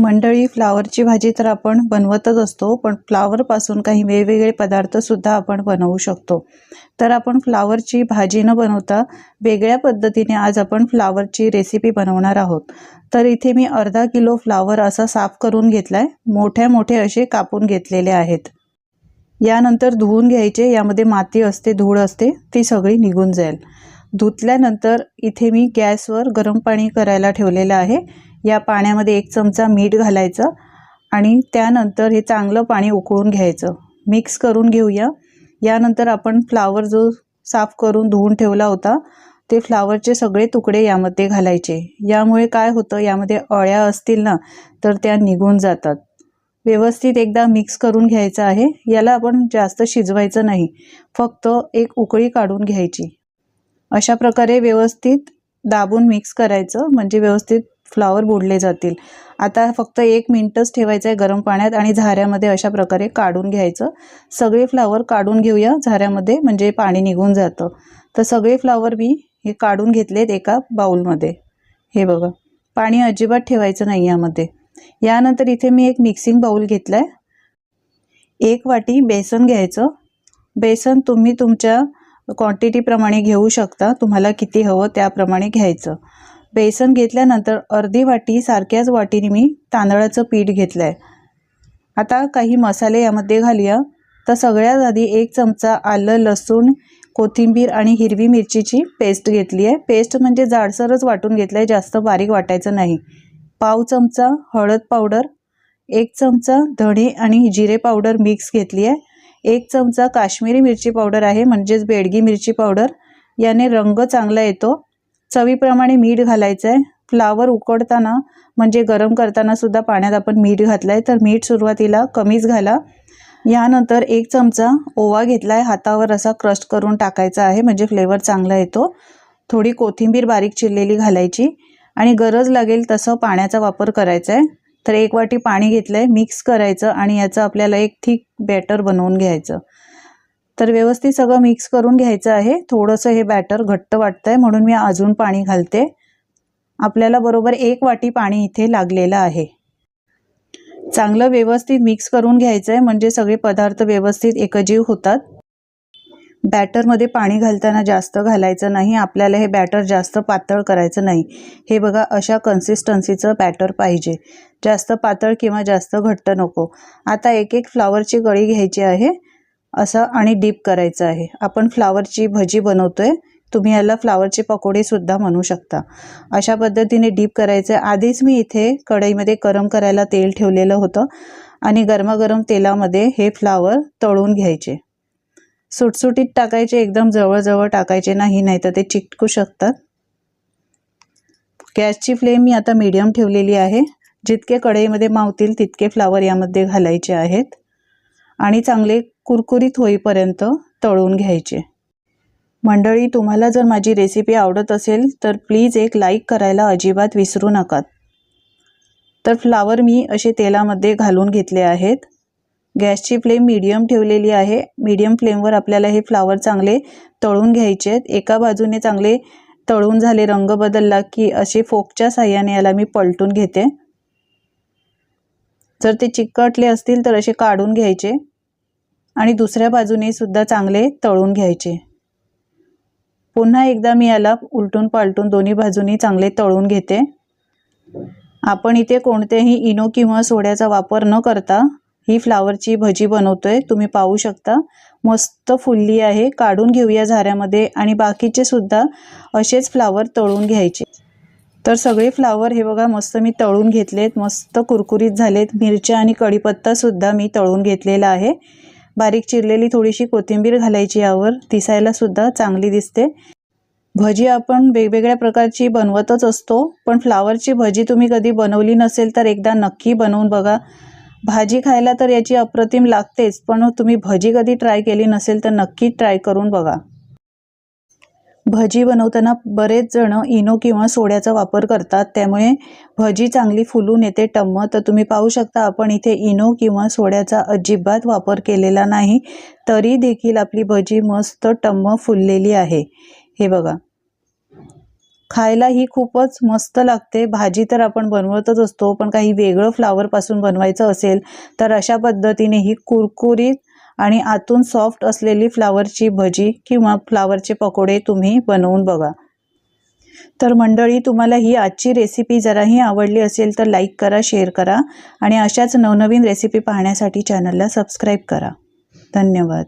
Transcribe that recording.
मंडळी फ्लावरची भाजी तर आपण बनवतच असतो पण फ्लावरपासून काही वेगवेगळे पदार्थसुद्धा आपण बनवू शकतो. तर आपण फ्लावरची भाजी न बनवता वेगळ्या पद्धतीने आज आपण फ्लावरची रेसिपी बनवणार आहोत. तर इथे मी अर्धा किलो फ्लावर असा साफ करून घेतला आहे मोठ्या मोठे असे कापून घेतलेले आहेत. यानंतर धुवून घ्यायचे. यामध्ये माती असते धूळ असते ती सगळी निघून जाईल. धुतल्यानंतर इथे मी गॅसवर गरम पाणी करायला ठेवलेलं आहे. या पाण्यामध्ये एक चमचा मीठ घालायचं आणि त्यानंतर हे चांगलं पाणी उकळून घ्यायचं. मिक्स करून घेऊया. यानंतर आपण फ्लावर जो साफ करून धुवून ठेवला होता ते फ्लावरचे सगळे तुकडे यामध्ये घालायचे. यामुळे काय होतं यामध्ये अळ्या असतील ना तर त्या निघून जातात. व्यवस्थित एकदा मिक्स करून घ्यायचं आहे. याला आपण जास्त शिजवायचं नाही. फक्त एक उकळी काढून घ्यायची. अशा प्रकारे व्यवस्थित दाबून मिक्स करायचं. म्हणजे व्यवस्थित फ्लावर बोडले जातील. आता फक्त एक मिनटच ठेवायचं आहे गरम पाण्यात आणि झाऱ्यामध्ये अशा प्रकारे काढून घ्यायचं. सगळे फ्लावर काढून घेऊया. झाऱ्यामध्ये म्हणजे पाणी निघून जातं. तर सगळे फ्लावर मी हे काढून घेतलेत एका बाउलमध्ये हे बघा. पाणी अजिबात ठेवायचं नाही यामध्ये. यानंतर इथे मी एक मिक्सिंग बाऊल घेतला आहे एक वाटी बेसन घ्यायचं. बेसन तुम्ही तुमच्या क्वांटिटीप्रमाणे घेऊ शकता. तुम्हाला किती हवं त्याप्रमाणे घ्यायचं. बेसन घेतल्यानंतर अर्धी वाटी सारख्याच वाटीने मी तांदळाचं पीठ घेतलं आहे आता काही मसाले यामध्ये घालूया. तर सगळ्यात आधी एक चमचा आलं लसूण कोथिंबीर आणि हिरवी मिरचीची पेस्ट घेतली आहे पेस्ट म्हणजे जाडसरच वाटून घेतलं आहे जास्त बारीक वाटायचं नाही. पाव चमचा हळद पावडर एक चमचा धणे आणि जिरे पावडर मिक्स घेतली आहे एक चमचा काश्मीरी मिरची पावडर आहे म्हणजेच बेडगी मिरची पावडर. याने रंग चांगला येतो. चवीप्रमाणे मीठ घालायचं आहे फ्लावर उकडताना म्हणजे गरम करताना सुद्धा पाण्यात आपण मीठ घातलं आहे तर मीठ सुरुवातीला कमीच घाला. यानंतर एक चमचा ओवा घेतला आहे हातावर असा क्रस्ट करून टाकायचा आहे म्हणजे फ्लेवर चांगला येतो. थोडी कोथिंबीर बारीक चिरलेली घालायची. आणि गरज लागेल तसं पाण्याचा वापर करायचा आहे तर एक वाटी पाणी घेतलं आहे मिक्स करायचं आणि याचं आपल्याला एक थिक बॅटर बनवून घ्यायचं. तर व्यवस्थित सगळं मिक्स करून घ्यायचं आहे. थोडंसं हे बॅटर घट्ट वाटतं आहे म्हणून मी अजून पाणी घालते. आपल्याला बरोबर एक वाटी पाणी इथे लागलेलं आहे. चांगलं व्यवस्थित मिक्स करून घ्यायचं आहे म्हणजे सगळे पदार्थ व्यवस्थित एकजीव होतात. बॅटरमध्ये पाणी घालताना जास्त घालायचं नाही आपल्याला हे बॅटर जास्त पातळ करायचं नाही. हे बघा अशा कन्सिस्टन्सीचं बॅटर पाहिजे. जास्त पातळ किंवा जास्त घट्ट नको. आता एक एक फ्लावरची गळी घ्यायची आहे. असं आणि डीप करायचं आहे. आपण फ्लावरची भजी बनवतो आहे तुम्ही याला फ्लावरचे पकोडेसुद्धा म्हणू शकता. अशा पद्धतीने डीप करायचं आहे. आधीच मी इथे कढईमध्ये गरम करायला तेल ठेवलेलं होतं आणि गरमागरम तेलामध्ये हे फ्लावर तळून घ्यायचे. सुटसुटीत टाकायचे एकदम जवळजवळ टाकायचे नाही नाही तर ते चिटकू शकतात. गॅसची फ्लेम मी आता मीडियम ठेवलेली आहे. जितके कढईमध्ये मावतील तितके फ्लावर यामध्ये घालायचे आहेत. आणि चांगले कुरकुरीत होईपर्यंत तळून घ्यायचे. मंडळी तुम्हाला जर माझी रेसिपी आवडत असेल तर प्लीज एक लाईक करायला अजिबात विसरू नका. तर फ्लावर मी असे तेलामध्ये घालून घेतले आहेत. गॅसची फ्लेम मीडियम ठेवलेली आहे. मीडियम फ्लेमवर आपल्याला हे फ्लावर चांगले तळून घ्यायचे आहेत. एका बाजूने चांगले तळून झाले रंग बदलला की असे फोकच्या साह्याने याला मी पलटून घेते. जर ते चिकटले असतील तर असे काढून घ्यायचे. आणि दुसऱ्या बाजूने सुद्धा चांगले तळून घ्यायचे. पुन्हा एकदा मी याला उलटून पालटून दोन्ही बाजूनी चांगले तळून घेते. आपण इथे कोणत्याही इनो किंवा सोड्याचा वापर न करता ही फ्लावरची भजी बनवतोय तुम्ही पाहू शकता. मस्त फुलली आहे काढून घेऊया झाऱ्यामध्ये आणि बाकीचे सुद्धा असेच फ्लावर तळून घ्यायचे. तर सगळे फ्लावर हे बघा मस्त मी तळून घेतलेत मस्त कुरकुरीत झालेत. मिरच्या आणि कढीपत्तासुद्धा मी तळून घेतलेला आहे. बारीक चिरलेली थोडीशी कोथिंबीर घालायची यावर. दिसायला सुद्धा चांगली दिसते. भजी आपण वेगवेगळ्या प्रकारची बनवतच असतो पण फ्लावरची भजी तुम्ही कधी बनवली नसेल तर एकदा नक्की बनवून बघा. भाजी खायला तर याची अप्रतिम लागतेच पण तुम्ही भजी कधी ट्राय केली नसेल तर नक्की ट्राय करून बघा. भजी बनवताना बरेच जण इनो किंवा सोड्याचा वापर करतात. त्यामुळे भजी चांगली फुलून येते. टम्म तर तुम्ही पाहू शकता आपण इथे इनो किंवा सोड्याचा अजिबात वापर केलेला नाही. तरी देखील आपली भजी मस्त टम्म फुललेली आहे. हे बघा. खायला ही खूपच मस्त लागते. भाजी तर आपण बनवतच असतो पण काही वेगळं फ्लावरपासून बनवायचं असेल तर अशा पद्धतीने ही कुरकुरीत आणि आतून सॉफ्ट असलेली फ्लावरची भजी किंवा फ्लावरचे पकोडे तुम्ही बनवून बघा. तर मंडळी तुम्हाला ही आजची रेसिपी जराही आवडली असेल तर लाईक करा शेअर करा आणि अशाच नवनवीन रेसिपी पाहण्यासाठी चॅनलला सबस्क्राईब करा. धन्यवाद.